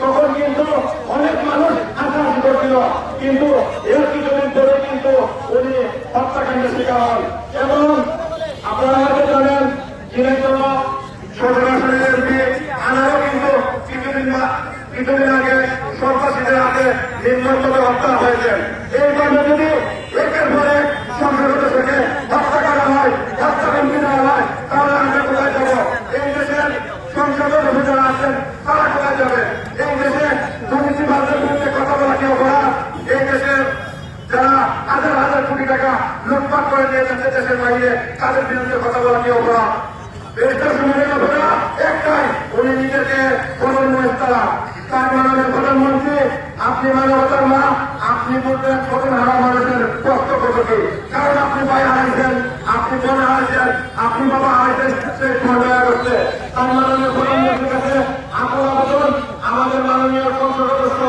তখন কিন্তু অনেক মানুষ হাসাহাসি করছিল কিন্তু এর কিছুদিন পরে কিন্তু উনি হত্যাকাণ্ডের শিকার হন। এবং আপনারা জানেন হয় হয় এই দেশের সংসদ সদস্য যারা আছেন করে আপনি মানবতার মা আপনি বলবেন প্রধান হারা মানুষের বক্তব্য থেকে। কারণ আপনি ভাই হারাইছেন আপনি বোন হারাইছেন আপনি বাবা হারাইছেন করছে তার মাননীয় প্রধানমন্ত্রীর কাছে আমাদের মাননীয় সংসদ সদস্য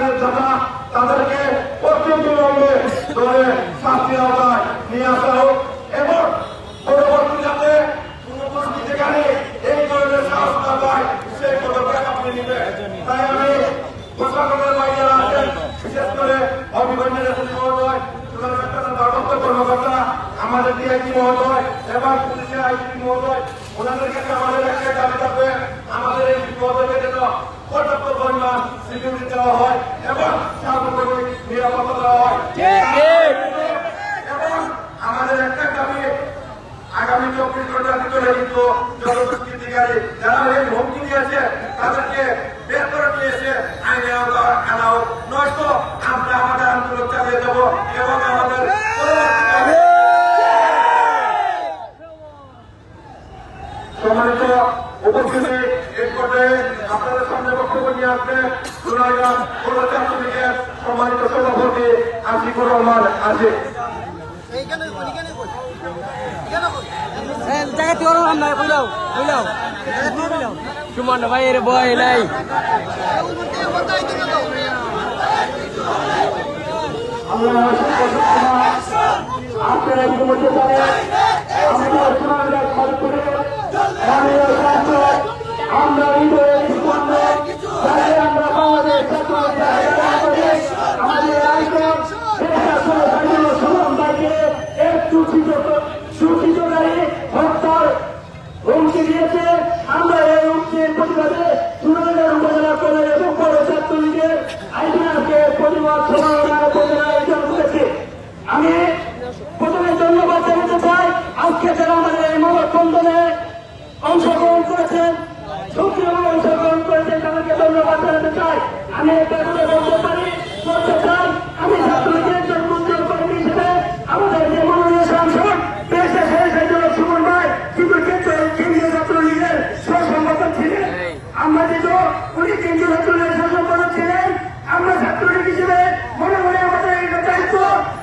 হুমকিকারের দাদা তাদেরকে অত্যন্ত ধরে শাস্তি আওতায় নিয়ে আসা হোক। এবং পরবর্তী যাতে পূর্ববর্তী যেখানে এই ধরনের সাহস না পায় সেই পদক্ষেপ আপনি নেবেন। তাই আমি প্রশাসনের বাইরে আছেন, বিশেষ করে এসএসপি মহোদয় ভারপ্রাপ্ত কর্মকর্তা, আমাদের ডিআইজি মহোদয়, এবং পুলিশের আইজি মহোদয় ওনাদের কাছে আমাদের একটা আমাদের এই মহোদয়কে যেন সিকিউরিটি দেওয়া হয় এবং সার্বজনীন নিরাপত্তা দেওয়া হয়। এবং আমাদের একটা দাবি আগামী চব্বিশ ঘণ্টার ভিতরে কিন্তু জনদুষ্কৃতিকারী যারা এই হুমকি দিয়েছে তাদেরকে বের করে দিয়েছে আইনে আওতা আনা হোক নয়তো আমরা আমাদের আন্দোলন চালিয়ে যাব এবং আমাদের পরবর্তীকালে সম্মানিত উপস্থিতি এই পর্যায়ে আপনাদের সামনে বক্তব্য নিয়ে আসবে সোনারগাঁ পৌর ছাত্র লীগের সম্মানিত সভাপতি আসিফুর রহমান বুঝলাও সুমন ভাইয়ের ভয় নাই। আপনারা চাই। আমি এটা বলতে চাই আমি ছাত্রলীগের একজন মন্ত্রী কর্মী হিসেবে আমাদের যে মাননীয় সাংসদ দেশে শেষ হয়েছিল সুমন ভাই কিন্তু কেন্দ্র- কেন্দ্রীয় ছাত্রলীগের সহসংগঠন ছিলেন আমরা যেহেতু উনি কেন্দ্রীয় ছাত্রলীগের সহসংগঠন ছিলেন আমরা ছাত্রলীগ হিসেবে মনে মনে আমাদের এটা দায়িত্ব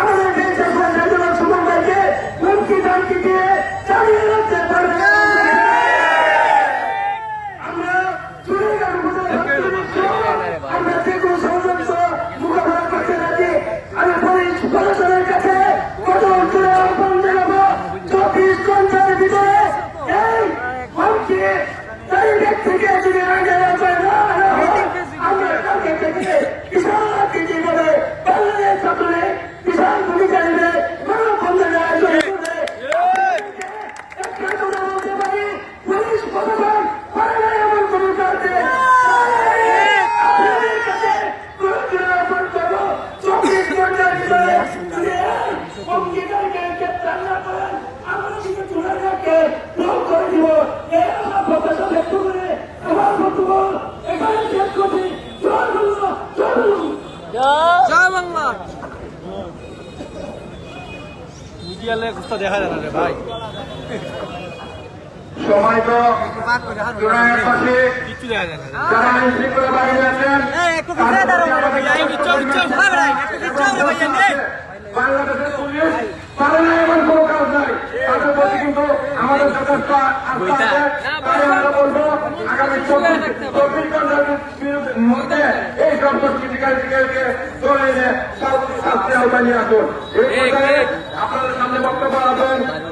আমাদের দেশের শেষ হয়েছিল সুমন ভাইকে হুমকি দামকি দিয়ে চালিয়ে রাখতে পারবে আমরা চুরিগার উপজেলা ছাত্রলীগ সহ আমরা যে কোনো ষড়যন্ত্র মোকাবেলা করতে রাজি আমি পুলিশ প্রশাসনের কাছে কত অঞ্চলে আহ্বান জানাব চব্বিশ ঘণ্টার ভিতরে এই হুমকি চারিদিক থেকে যদি আগে রাখা না হয়, আমরা কালকে থেকে কিষাণ রাজনীতি করে বাংলাদেশ ছাত্রলীগ কিষাণ ভূমিকা নেবে মানববন্ধনের আয়োজন করবে একটা কথা বলতে পারি পুলিশ প্রশাসন পারে না এমন কোনো কাজে আপনাদের কাছে গুরুত্ব আহ্বান করব চব্বিশ ঘণ্টার ভিতরে যদি এই হুমকিদারকে গ্রেপ্তার না করেন আমরা কিন্তু চুনারগাঁকে ব্লক করে দিব এই আমার প্রত্যাশা ব্যক্ত করে আমার বক্তব্য এখানে শেষ করছি জয় বাংলা জয় বাংলা জয় বাংলা মিডিয়া লেখ দেখা যায় না রে ভাই সময় তো জোড়ায়ের পাশে যারা আইন শৃঙ্খলা বাহিনী আছেন একটু পিছিয়ে দাঁড়াও বাংলাদেশের পুলিশ পারে না এমন কোনো কাজ নাই তাদের প্রতি কিন্তু আমাদের যথেষ্ট আস্থা এই সব দুষ্কৃতিকারীদেরকে ধরে শাস্তি আওতায় নিয়ে আসুন এই পর্যায়ে আপনাদের সামনে বক্তব্য